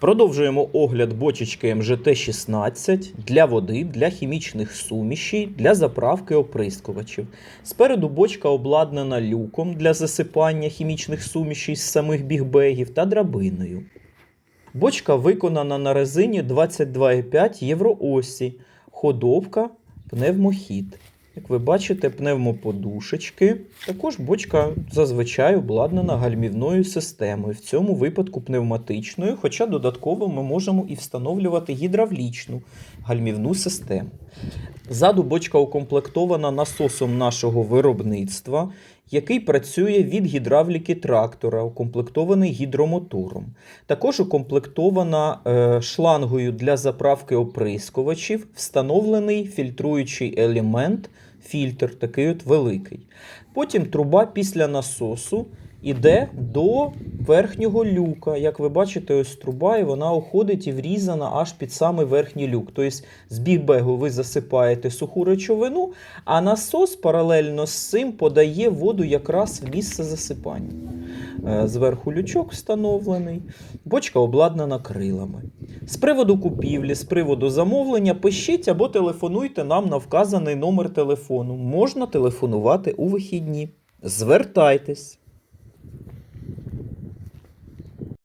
Продовжуємо огляд бочечки МЖТ-16 для води, для хімічних сумішей, для заправки оприскувачів. Спереду бочка обладнана люком для засипання хімічних сумішей з самих бігбегів та драбиною. Бочка виконана на резині 22,5 євроосі, ходовка, пневмохід. Як ви бачите, пневмоподушечки. Також бочка зазвичай обладнана гальмівною системою, в цьому випадку пневматичною, хоча додатково ми можемо і встановлювати гідравлічну гальмівну систему. Ззаду бочка укомплектована насосом нашого виробництва, який працює від гідравліки трактора, укомплектований гідромотором. Також укомплектована е, шлангою для заправки оприскувачів, встановлений фільтруючий елемент, фільтр такий от великий. Потім труба після насосу іде до верхнього люка. Як ви бачите, ось труба, і вона уходить і врізана аж під самий верхній люк. Тобто з бігбегу ви засипаєте суху речовину, а насос паралельно з цим подає воду якраз в місце засипання. Е, Зверху лючок встановлений, бочка обладнана крилами. З приводу купівлі, з приводу замовлення, пишіть або телефонуйте нам на вказаний номер телефону. Можна телефонувати у вихідні. Звертайтесь.